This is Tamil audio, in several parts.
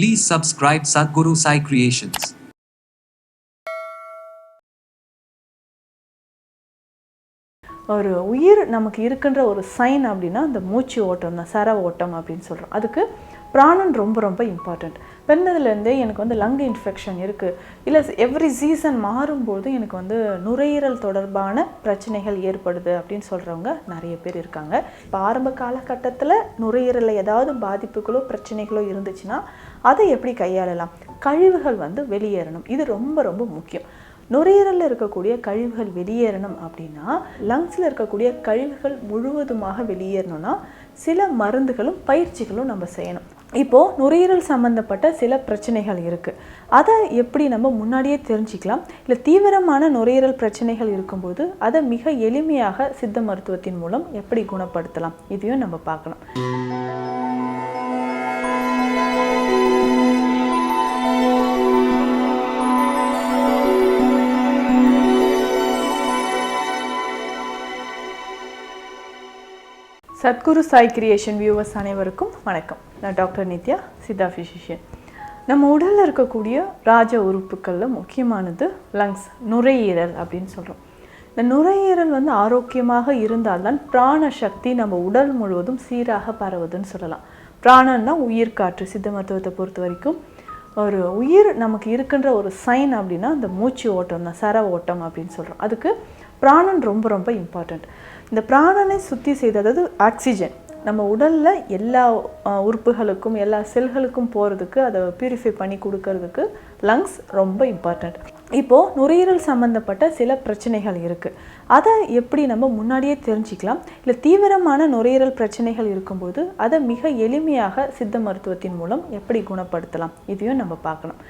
Please subscribe Sadhguru Sai Creations. ஒரு உயிர் நமக்கு இருக்கின்ற ஒரு சைன் அப்படின்னா அந்த மூச்சு ஓட்டம் தான் சர ஓட்டம் அப்படின்னு சொல்கிறோம் அதுக்கு பிராணன் ரொம்ப ரொம்ப இம்பார்ட்டண்ட் பிறந்ததுலேருந்தே எனக்கு வந்து லங் இன்ஃபெக்ஷன் இருக்குது இல்லை எவ்ரி சீசன் மாறும்போது எனக்கு வந்து நுரையீரல் தொடர்பான பிரச்சனைகள் ஏற்படுது அப்படின்னு சொல்கிறவங்க நிறைய பேர் இருக்காங்க. இப்போ ஆரம்ப காலகட்டத்தில் நுரையீரலில் ஏதாவது பாதிப்புகளோ பிரச்சனைகளோ இருந்துச்சுன்னா அதை எப்படி கையாளலாம்? கழிவுகள் வந்து வெளியேறணும். இது ரொம்ப ரொம்ப முக்கியம். நுரையீரலில் இருக்கக்கூடிய கழிவுகள் வெளியேறணும் அப்படின்னா லங்ஸில் இருக்கக்கூடிய கழிவுகள் முழுவதுமாக வெளியேறணும்னா சில மருந்துகளும் பயிற்சிகளும் நம்ம செய்யணும். இப்போது நுரையீரல் சம்மந்தப்பட்ட சில பிரச்சனைகள் இருக்குது அதை எப்படி நம்ம முன்னாடியே தெரிஞ்சுக்கலாம். இல்லை தீவிரமான நுரையீரல் பிரச்சனைகள் இருக்கும்போது அதை மிக எளிமையாக சித்த மருத்துவத்தின் மூலம் எப்படி குணப்படுத்தலாம்? இதையும் நம்ம பார்க்கணும் சத்குரு சாய் கிரியேஷன் வியூவர்ஸ் அனைவருக்கும் வணக்கம். நான் டாக்டர் நித்யா சித்தா ஃபிசிஷியன் நம்ம உடலில் இருக்கக்கூடிய ராஜ உறுப்புகளில் முக்கியமானது லங்ஸ் நுரையீரல் அப்படின்னு சொல்கிறோம் இந்த நுரையீரல் வந்து ஆரோக்கியமாக இருந்தால்தான் பிராண சக்தி நம்ம உடல் முழுவதும் சீராக பரவுதுன்னு சொல்லலாம். பிராணன்னா உயிர் காற்று. சித்த மருத்துவத்தை பொறுத்த வரைக்கும் ஒரு உயிர் நமக்கு இருக்கின்ற ஒரு சைன் அப்படின்னா அந்த மூச்சு ஓட்டம் தான் சர ஓட்டம் அப்படின்னு சொல்கிறோம் அதுக்கு பிராணன் ரொம்ப ரொம்ப இம்பார்ட்டண்ட் இந்த பிராணனை சுத்தி செய்து அதாவது ஆக்சிஜன் நம்ம உடலில் எல்லா உறுப்புகளுக்கும் எல்லா செல்களுக்கும் போகிறதுக்கு அதை பியூரிஃபை பண்ணி கொடுக்கறதுக்கு லங்ஸ் ரொம்ப இம்பார்ட்டண்ட் இப்போது நுரையீரல் சம்மந்தப்பட்ட சில பிரச்சனைகள் இருக்குது அதை எப்படி நம்ம முன்னாடியே தெரிஞ்சுக்கலாம். இல்லை தீவிரமான நுரையீரல் பிரச்சனைகள் இருக்கும்போது அதை மிக எளிமையாக சித்த மருத்துவத்தின் மூலம் எப்படி குணப்படுத்தலாம் இதையும் நம்ம பார்க்கணும்.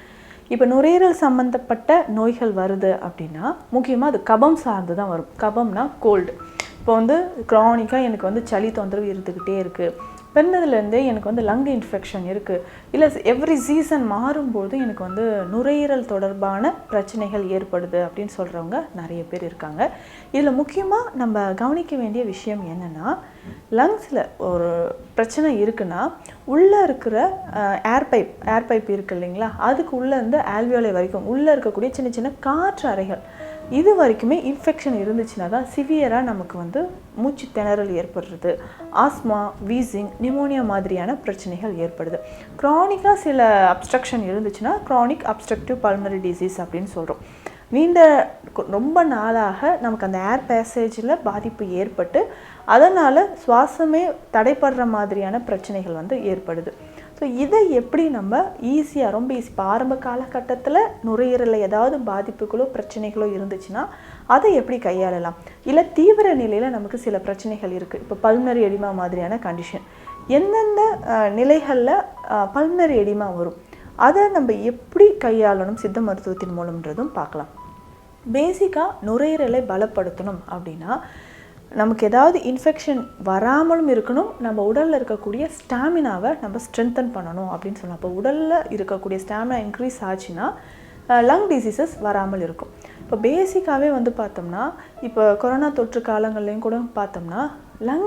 இப்போ நுரையீரல் சம்மந்தப்பட்ட நோய்கள் வருது அப்படின்னா முக்கியமாக அது கபம் சார்ந்து தான் வரும். கபம்னா கோல்டு இப்போ வந்து க்ரானிக்காக எனக்கு வந்து சளி தொந்தரவு இருந்துக்கிட்டே இருக்குது பிறந்ததுலேருந்தே எனக்கு வந்து லங் இன்ஃபெக்ஷன் இருக்குது இல்லை எவ்ரி சீசன் மாறும்போது எனக்கு வந்து நுரையீரல் தொடர்பான பிரச்சனைகள் ஏற்படுது அப்படின்னு சொல்கிறவங்க நிறைய பேர் இருக்காங்க. இதில் முக்கியமாக நம்ம கவனிக்க வேண்டிய விஷயம் என்னென்னா லங்ஸில் ஒரு பிரச்சனை இருக்குன்னா உள்ளே இருக்கிற ஏர் பைப் ஏர் பைப் இருக்குது இல்லைங்களா? அதுக்கு உள்ளே இருந்து ஆல்வியோலை வரைக்கும் உள்ளே இருக்கக்கூடிய சின்ன சின்ன காற்று அறைகள். இது வரைக்குமே இன்ஃபெக்ஷன் இருந்துச்சுன்னா தான் சிவியராக நமக்கு வந்து மூச்சு திணறல் ஏற்படுறது ஆஸ்மா வீசிங் நிமோனியா மாதிரியான பிரச்சனைகள் ஏற்படுது. க்ரானிக்காக சில அப்ஸ்ட்ரக்ஷன் இருந்துச்சுன்னா க்ரானிக் அப்ஸ்ட்ரக்டிவ் பல்மரி டிசீஸ் அப்படின்னு சொல்கிறோம் நீண்ட ரொம்ப நாளாக நமக்கு அந்த ஏர் பேசேஜில் பாதிப்பு ஏற்பட்டு அதனால் சுவாசமே தடைப்படுற மாதிரியான பிரச்சனைகள் வந்து ஏற்படுது. ஸோ இதை எப்படி நம்ம ஈஸியாக ரொம்ப ஈஸி இப்போ ஆரம்ப காலகட்டத்தில் நுரையீரலில் ஏதாவது பாதிப்புகளோ பிரச்சனைகளோ இருந்துச்சுன்னா அதை எப்படி கையாளலாம்? இல்லை தீவிர நிலையில் நமக்கு சில பிரச்சனைகள் இருக்குது இப்போ பல்மரி எடிமா மாதிரியான கண்டிஷன் எந்தெந்த நிலைகளில் பல்மரி எடிமா வரும்? அதை நம்ம எப்படி கையாளணும்? சித்த மருத்துவத்தின் மூலம்ன்றதும் பார்க்கலாம். பேசிக்காக நுரையீரலை பலப்படுத்தணும் அப்படின்னா நமக்கு ஏதாவது இன்ஃபெக்ஷன் வராமலும் இருக்கணும். நம்ம உடலில் இருக்கக்கூடிய ஸ்டாமினாவை நம்ம ஸ்ட்ரென்தன் பண்ணணும் அப்படின்னு சொல்லலாம் அப்போ உடலில் இருக்கக்கூடிய ஸ்டாமினா இன்க்ரீஸ் ஆச்சுன்னா லங் டிசீசஸ் வராமல் இருக்கும். இப்போ பேசிக்காகவே வந்து பார்த்தோம்னா இப்போ கொரோனா தொற்று காலங்கள்லையும் கூட பார்த்தோம்னா லங்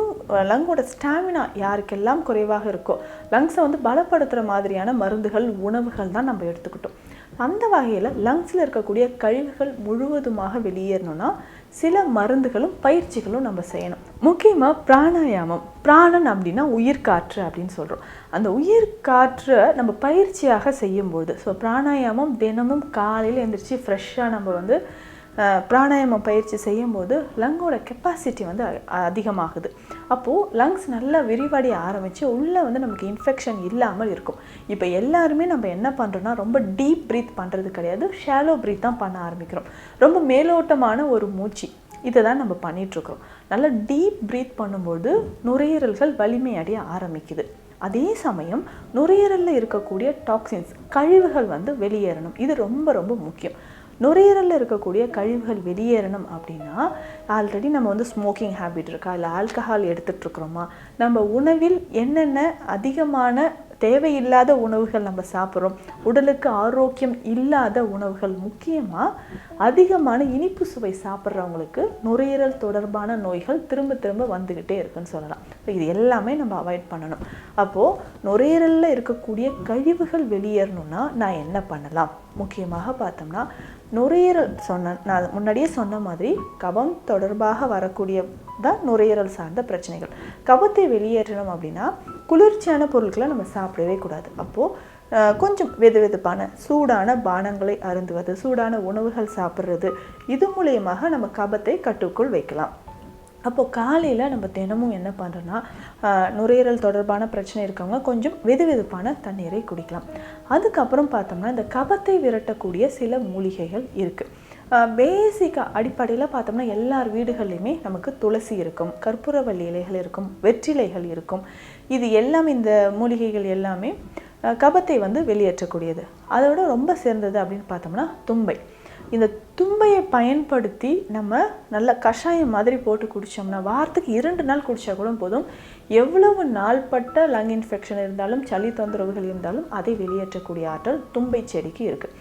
லங்கோட ஸ்டாமினா யாருக்கெல்லாம் குறைவாக இருக்கோ லங்ஸை வந்து பலப்படுத்துகிற மாதிரியான மருந்துகள் உணவுகள் தான் நம்ம எடுத்துக்கிட்டோம். அந்த வகையில் லங்ஸில் இருக்கக்கூடிய கழிவுகள் முழுவதுமாக வெளியேறணும்னா சில மருந்துகளும் பயிற்சிகளும் நம்ம செய்யணும். முக்கியமாக பிராணாயாமம். பிராணன் அப்படின்னா உயிர் காற்று அப்படின்னு சொல்கிறோம் அந்த உயிர் காற்றை நம்ம பயிற்சியாக செய்யும்போது ஸோ பிராணாயாமம் தினமும் காலையில் எழுந்திரிச்சு ஃப்ரெஷ்ஷாக நம்ம வந்து பிராணாயாம பயிற்சி செய்யும்போது லங்கோட கெப்பாசிட்டி வந்து அதிகமாகுது. அப்போது லங்ஸ் நல்லா விரிவடைய ஆரம்பித்து உள்ளே வந்து நமக்கு இன்ஃபெக்ஷன் இல்லாமல் இருக்கும். இப்போ எல்லாருமே நம்ம என்ன பண்ணுறோன்னா ரொம்ப டீப் ப்ரீத் பண்ணுறது கிடையாது ஷாலோ ப்ரீத் தான் பண்ண ஆரம்பிக்கிறோம். ரொம்ப மேலோட்டமான ஒரு மூச்சு. இதை தான் நம்ம பண்ணிகிட்ருக்கோம் நல்லா டீப் ப்ரீத் பண்ணும்போது நுரையீரல்கள் வலிமையடைய ஆரம்பிக்குது. அதே சமயம் நுரையீரலில் இருக்கக்கூடிய டாக்ஸின்ஸ் கழிவுகள் வந்து வெளியேறணும். இது ரொம்ப ரொம்ப முக்கியம். நுரையீரலில் இருக்கக்கூடிய கழிவுகள் வெளியேறணும் அப்படின்னா ஆல்ரெடி நம்ம வந்து ஸ்மோக்கிங் ஹேபிட் இருக்கா? இல்லை ஆல்கஹால் எடுத்துகிட்ருக்குறோமா நம்ம உணவில் என்னென்ன அதிகமான தேவையில்லாத உணவுகள் நம்ம சாப்பிட்றோம். உடலுக்கு ஆரோக்கியம் இல்லாத உணவுகள் முக்கியமாக அதிகமான இனிப்பு சுவை சாப்பிட்றவங்களுக்கு நுரையீரல் தொடர்பான நோய்கள் திரும்ப திரும்ப வந்துக்கிட்டே இருக்குன்னு சொல்லலாம். இப்போ இது எல்லாமே நம்ம அவாய்ட் பண்ணணும். அப்போது நுரையீரலில் இருக்கக்கூடிய கழிவுகள் வெளியேறணும்னா நான் என்ன பண்ணலாம்? முக்கியமாக பார்த்தோம்னா நுரையீரல் சொன்ன நான் முன்னாடியே சொன்ன மாதிரி கபம் தொடர்பாக வரக்கூடிய தான் நுரையீரல் சார்ந்த பிரச்சனைகள். கபத்தை வெளியேற்றணும் அப்படின்னா குளிர்ச்சியான பொருட்களை நம்ம சாப்பிடவே கூடாது. அப்போது கொஞ்சம் வெது வெதுப்பான சூடான பானங்களை அருந்துவது சூடான உணவுகள் சாப்பிட்றது இது மூலியமாக நம்ம கபத்தை கட்டுக்குள் வைக்கலாம். அப்போது காலையில் நம்ம தினமும் என்ன பண்ணுறோன்னா நுரையீரல் தொடர்பான பிரச்சனை இருக்கவங்க கொஞ்சம் வெது வெதுப்பான தண்ணீரை குடிக்கலாம். அதுக்கப்புறம் பார்த்தோம்னா இந்த கபத்தை விரட்டக்கூடிய சில மூலிகைகள் இருக்குது பேசிக்காக அடிப்படையில் பார்த்தோம்னா எல்லார் வீடுகள்லையுமே நமக்கு துளசி இருக்கும் கற்பூரவள்ளி இலைகள் இருக்கும் வெற்றிலைகள் இருக்கும். இது எல்லாம் இந்த மூலிகைகள் எல்லாமே கபத்தை வந்து வெளியேற்றக்கூடியது. அதோட ரொம்ப சிறந்தது அப்படின்னு பார்த்தோம்னா தும்பை. இந்த தும்பையை பயன்படுத்தி நம்ம நல்ல கஷாயம் மாதிரி போட்டு குடித்தோம்னா வாரத்துக்கு இரண்டு நாள் குடித்தா கூட போதும். எவ்வளவு நாள்பட்ட லங் இன்ஃபெக்ஷன் இருந்தாலும் சளி தொந்தரவுகள் இருந்தாலும் அதை வெளியேற்றக்கூடிய ஆற்றல் தும்பை செடிக்கு இருக்குது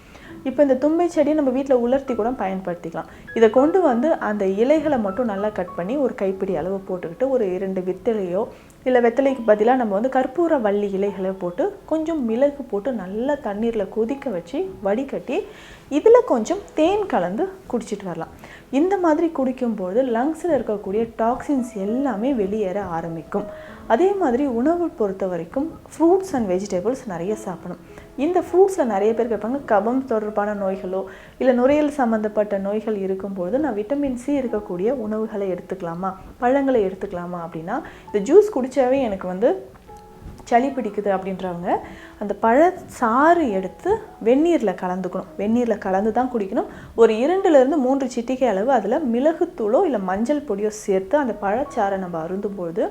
இப்போ இந்த தும்பை செடியை நம்ம வீட்டில் உலர்த்தி கூட பயன்படுத்திக்கலாம். இதை கொண்டு வந்து அந்த இலைகளை மட்டும் நல்லா கட் பண்ணி ஒரு கைப்பிடி அளவு போட்டுக்கிட்டு ஒரு இரண்டு வித்தலையோ இல்லை வெத்தலைக்கு பதிலாக நம்ம வந்து கற்பூர வள்ளி இலைகளை போட்டு கொஞ்சம் மிளகு போட்டு நல்லா தண்ணீரில் கொதிக்க வச்சு வடிகட்டி இதில் கொஞ்சம் தேன் கலந்து குடிச்சிட்டு வரலாம். இந்த மாதிரி குடிக்கும்போது லங்ஸில் இருக்கக்கூடிய டாக்ஸின்ஸ் எல்லாமே வெளியேற ஆரம்பிக்கும். அதே மாதிரி உணவு பொறுத்த வரைக்கும் ஃப்ரூட்ஸ் அண்ட் வெஜிடபிள்ஸ் நிறைய சாப்பிடணும். இந்த ஃப்ரூட்ஸில் நிறைய பேர் கேட்பாங்க கபம் தொடர்பான நோய்களோ இல்லை நுரையல் சம்மந்தப்பட்ட நோய்கள் இருக்கும்போது நான் விட்டமின் சி இருக்கக்கூடிய உணவுகளை எடுத்துக்கலாமா? பழங்களை எடுத்துக்கலாமா அப்படின்னா இந்த ஜூஸ் குடித்தாவே எனக்கு வந்து சளி பிடிக்குது அப்படின்றவங்க அந்த பழ சாறு எடுத்து வெந்நீரில் கலந்துக்கணும். வெந்நீரில் கலந்து தான் குடிக்கணும். ஒரு இரண்டுலேருந்து மூன்று சிட்டிகை அளவு அதில் மிளகுத்தூளோ இல்லை மஞ்சள் பொடியோ சேர்த்து அந்த பழச்சாறை நம்ம அருந்தும்பொழுது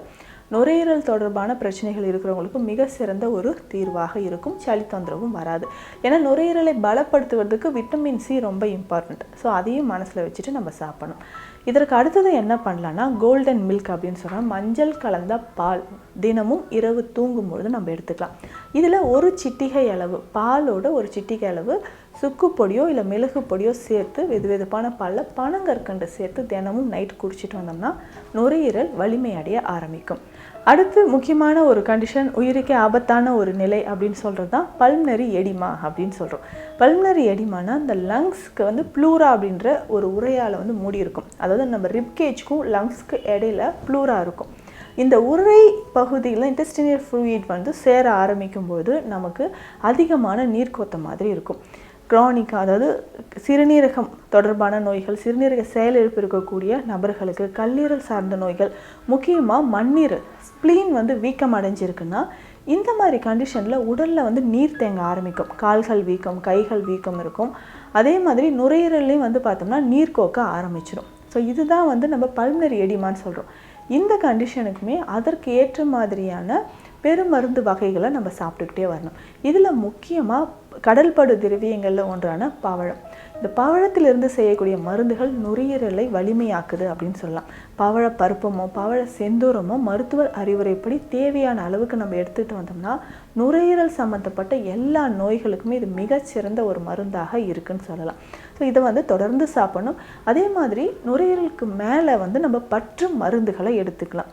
நுரையீரல் தொடர்பான பிரச்சனைகள் இருக்கிறவங்களுக்கு மிக சிறந்த ஒரு தீர்வாக இருக்கும். சளி தொந்தரவும் வராது. ஏன்னா நுரையீரலை பலப்படுத்துவதற்கு விட்டமின் சி ரொம்ப இம்பார்ட்டண்ட் ஸோ அதையும் மனசில் வச்சுட்டு நம்ம சாப்பிடணும். இதற்கு அடுத்தது என்ன பண்ணலான்னா கோல்டன் மில்க் அப்படின்னு சொன்னால் மஞ்சள் கலந்த பால் தினமும் இரவு தூங்கும் பொழுது நம்ம எடுத்துக்கலாம். இதில் ஒரு சிட்டிகை அளவு பாலோட ஒரு சிட்டிகை அளவு சுக்கு பொடியோ இல்லை மிளகு பொடியோ சேர்த்து வெது வெதுப்பான பாலில் பனங்கற்கண்டு சேர்த்து தினமும் நைட் குடிச்சிட்டு வந்தோம்னா நுரையீரல் வலிமையடைய ஆரம்பிக்கும். அடுத்து முக்கியமான ஒரு கண்டிஷன் உயிருக்கே ஆபத்தான ஒரு நிலை அப்படின்னு சொல்கிறது தான் பல்மனரி எடிமா அப்படின்னு சொல்கிறோம் பல்மனரி எடிமானா இந்த லங்ஸ்க்கு வந்து ப்ளூரா அப்படின்ற ஒரு உரையால் வந்து மூடி இருக்கும் அதாவது நம்ம ரிப்கேஜ்க்கும் லங்ஸ்க்கு இடையில ப்ளூரா இருக்கும். இந்த உரை பகுதியில் இன்டெஸ்டினியர் ஃப்ளூயிட் வந்து சேர ஆரம்பிக்கும்போது நமக்கு அதிகமான நீர்க்கோத்த மாதிரி இருக்கும். க்ரானிக் அதாவது சிறுநீரகம் தொடர்பான நோய்கள் சிறுநீரக செயலிழப்பு இருக்கக்கூடிய நபர்களுக்கு கல்லீரல் சார்ந்த நோய்கள் முக்கியமாக மண்ணீர் ஸ்ப்ளீன் வந்து வீக்கம் அடைஞ்சிருக்குன்னா இந்த மாதிரி கண்டிஷனில் உடலில் வந்து நீர் தேங்க ஆரம்பிக்கும். கால்கள் வீக்கம் கைகள் வீக்கம் இருக்கும். அதே மாதிரி நுரையீரல்லையும் வந்து பார்த்தோம்னா நீர் கோக்க ஆரம்பிச்சிடும் ஸோ இதுதான் வந்து நம்ம பல்மனரி எடிமான்னு சொல்கிறோம் இந்த கண்டிஷனுக்குமே அதற்கு ஏற்ற மாதிரியான பெருமருந்து வகைகளை நம்ம சாப்பிட்டுக்கிட்டே வரணும். இதில் முக்கியமாக கடல்படு திரவியங்களில் ஒன்றான பவழம். இந்த பவழத்திலிருந்து செய்யக்கூடிய மருந்துகள் நுரையீரலை வலிமையாக்குது அப்படின்னு சொல்லலாம். பவழ பருப்பமோ பவழ செந்தூரமோ மருத்துவர் அறிவுரைப்படி தேவையான அளவுக்கு நம்ம எடுத்துகிட்டு வந்தோம்னா நுரையீரல் சம்மந்தப்பட்ட எல்லா நோய்களுக்குமே இது மிகச்சிறந்த ஒரு மருந்தாக இருக்குன்னு சொல்லலாம். ஸோ இதை வந்து தொடர்ந்து சாப்பிடணும். அதே மாதிரி நுரையீரலுக்கு மேலே வந்து நம்ம பற்று மருந்துகளை எடுத்துக்கலாம்.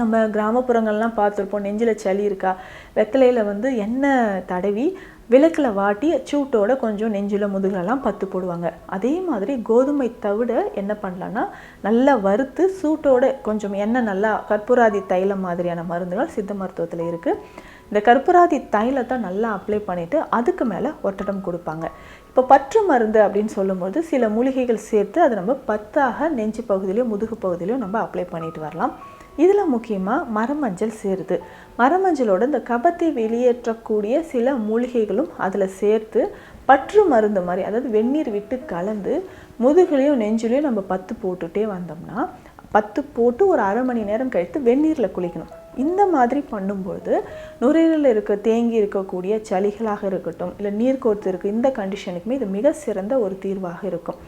நம்ம கிராமப்புறங்கள்லாம் பார்த்துருப்போம் நெஞ்சில் சளி இருக்கா வெத்தலையில் வந்து எண்ணெய் தடவி விளக்கில் வாட்டி சூட்டோட கொஞ்சம் நெஞ்சில் முதுகுலெல்லாம் பத்து போடுவாங்க. அதே மாதிரி கோதுமை தவிட என்ன பண்ணலான்னா நல்லா வறுத்து சூட்டோட கொஞ்சம் எண்ணெய் நல்லா கற்பூராதி தைலம் மாதிரியான மருந்துகள் சித்த மருத்துவத்தில் இருக்குது இந்த கற்பூராதி தைலத்தை நல்லா அப்ளை பண்ணிவிட்டு அதுக்கு மேலே ஒட்டடம் கொடுப்பாங்க. இப்போ பற்று மருந்து அப்படின்னு சொல்லும்போது சில மூலிகைகள் சேர்த்து அதை நம்ம பத்தாக நெஞ்சு பகுதியிலையும் முதுகு பகுதியிலையும் நம்ம அப்ளை பண்ணிட்டு வரலாம். இதில் முக்கியமாக மரமஞ்சள் சேருது. மரமஞ்சளோட இந்த கபத்தை வெளியேற்றக்கூடிய சில மூலிகைகளும் அதில் சேர்த்து பற்று மருந்து மாதிரி அதாவது வெந்நீர் விட்டு கலந்து முதுகுலையும் நெஞ்சிலையும் நம்ம பத்து போட்டுகிட்டே வந்தோம்னா பத்து போட்டு ஒரு அரை மணி நேரம் கழித்து வெந்நீரில் குளிக்கணும். இந்த மாதிரி பண்ணும்போது நுரையீரலில் இருக்க தேங்கி இருக்கக்கூடிய சளிகளாக இருக்கட்டும் இல்லை நீர் கோர்த்து இருக்க இந்த கண்டிஷனுக்குமே இது மிக சிறந்த ஒரு தீர்வாக இருக்கும்.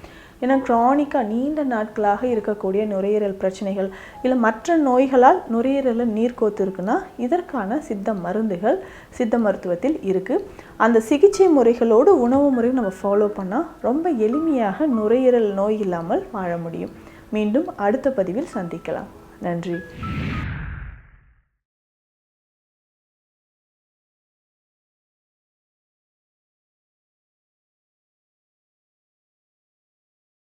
ஏன்னா க்ரானிக்காக நீண்ட நாட்களாக இருக்கக்கூடிய நுரையீரல் பிரச்சனைகள் இல்லை மற்ற நோய்களால் நுரையீரலில் நீர் கோத்து இருக்குன்னா இதற்கான சித்த மருந்துகள் சித்த மருத்துவத்தில் இருக்குது அந்த சிகிச்சை முறைகளோடு உணவு முறை நம்ம ஃபாலோ பண்ணால் ரொம்ப எளிமையாக நுரையீரல் நோய் இல்லாமல் வாழ முடியும். மீண்டும் அடுத்த பதிவில் சந்திக்கலாம். நன்றி.